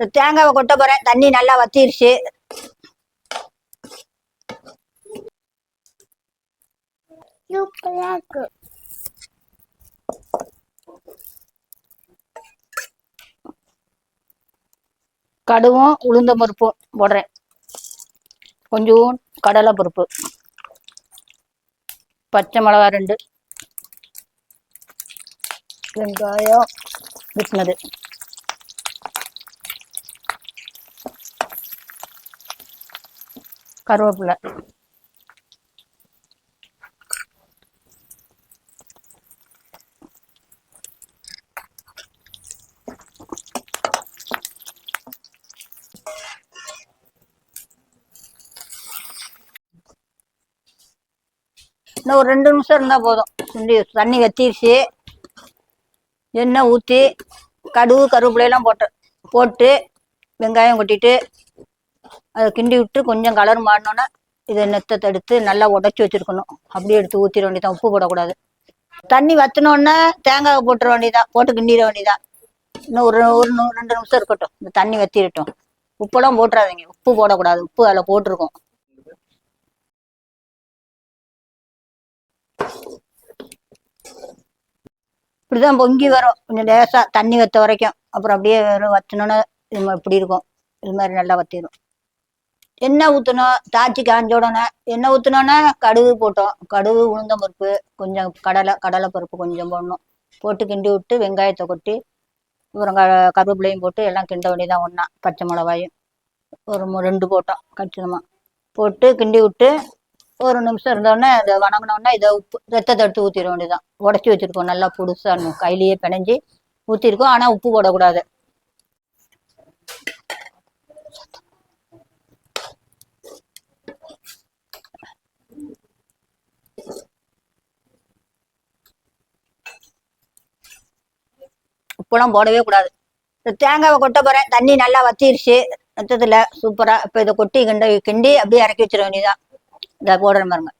தேங்காவை கொட்ட போறேன். தண்ணி நல்லா வத்திருச்சு. கடுவும் உளுந்த பருப்பும் போடுறேன். கொஞ்சம் கடலை பருப்பு. பச்சை மிளகா ரெண்டு. வெங்காயம் வெட்டினது. கருவேப்பிலை. இன்னும் ஒரு ரெண்டு நிமிஷம் இருந்தால் போதும். சுண்டி தண்ணி வத்திருச்சு. எண்ணெய் ஊற்றி கடுகு கருவேப்பிலையெல்லாம் போட்டு போட்டு வெங்காயம் கொட்டிட்டு அதை கிண்டி விட்டு கொஞ்சம் கலர் மாறினோன்னா இதை நெத்தத்தை எடுத்து நல்லா உடச்சி வச்சிருக்கணும். அப்படியே எடுத்து ஊற்றிட வேண்டியதான் உப்பு போடக்கூடாது. தண்ணி வத்தினோடனே தேங்காய் போட்டுற வேண்டியதான் போட்டு கிண்டிட வேண்டியதான் இன்னும் ஒரு ஒரு நூறு ரெண்டு நிமிஷம் இருக்கட்டும். இந்த தண்ணி வத்திரட்டும். உப்பெல்லாம் போட்டுறாதீங்க. உப்பு போடக்கூடாது. உப்பு அதில் போட்டிருக்கோம். இப்படிதான் பொங்கி வரும். கொஞ்சம் லேசா தண்ணி வத்த வரைக்கும். அப்புறம் அப்படியே வெறும் வத்தினோன்னே இது மாதிரி இப்படி இருக்கும். இது மாதிரி நல்லா வத்திடும் எண்ணெய் ஊற்றணும் தாச்சி காஞ்ச உடனே எண்ணெய் ஊற்றினோன்னா கடுகு போட்டோம். கடுகு உளுந்தம் பருப்பு கொஞ்சம் கடலை கடலை பருப்பு கொஞ்சம் போடணும். போட்டு கிண்டி விட்டு வெங்காயத்தை கொட்டி அப்புறம் க கருவேப்பிலையும் போட்டு எல்லாம் கிண்ட வேண்டியதான் ஒன்றா பச்சை மிளகாயும். ஒரு ரெண்டு போட்டோம் கச்சிதமாக போட்டு கிண்டி விட்டு ஒரு நிமிஷம் இருந்தோடனே அதை வணங்கினோடனே இதை உப்பு ரத்தத்தை எடுத்து ஊற்றிட வேண்டியதான் உடச்சி வச்சுருக்கோம் நல்லா புதுசாக கையிலேயே பிணைஞ்சி ஊற்றிருக்கோம் ஆனால் உப்பு போடக்கூடாது. உப்புலாம் போடவே கூடாது. தேங்காவை கொட்ட போறேன். தண்ணி நல்லா வத்திருச்சு. ரத்தத்துல சூப்பரா இப்ப இதை கொட்டி கிண்ட கிண்டி அப்படியே இறக்கி வச்சிட வேண்டியதான் இதை போடுற பாருங்க.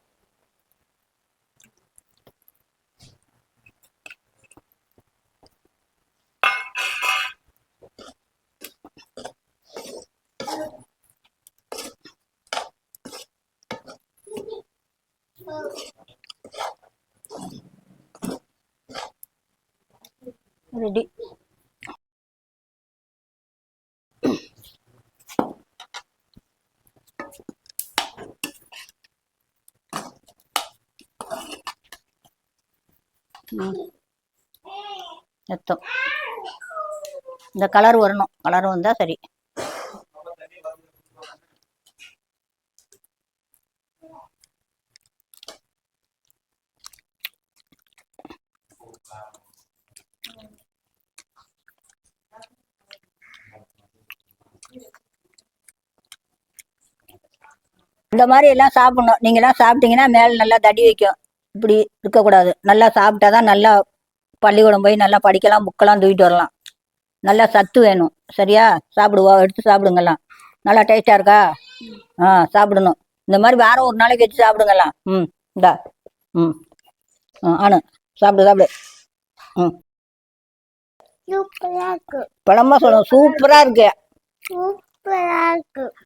ரெடி. ரத்தம் இந்த கலர் வரணும். கலர் வந்தா சரி. இந்த மாதிரி எல்லாம் சாப்பிடணும். நீங்க எல்லாம் சாப்பிட்டீங்கன்னா மேல நல்லா தடி வைக்கும். இப்படி இருக்கக்கூடாது. நல்லா சாப்பிட்டாதான் நல்லா பள்ளிக்கூடம் போய் நல்லா படிக்கலாம் புக்கெல்லாம் தூக்கிட்டு வரலாம். நல்லா சத்து வேணும். சரியா? சாப்பிடுவா எடுத்து சாப்பிடுங்கலாம். நல்லா டேஸ்டா இருக்கா? ஆ சாப்பிடணும். இந்த மாதிரி வாரம் ஒரு நாளைக்கு வச்சு சாப்பிடுங்கலாம். ம் இந்தா. ம். ஆனு சாப்பிடு சாப்பிடு. ம். பழமா சொல்லணும். சூப்பரா இருக்கு. சூப்பரா இருக்கு.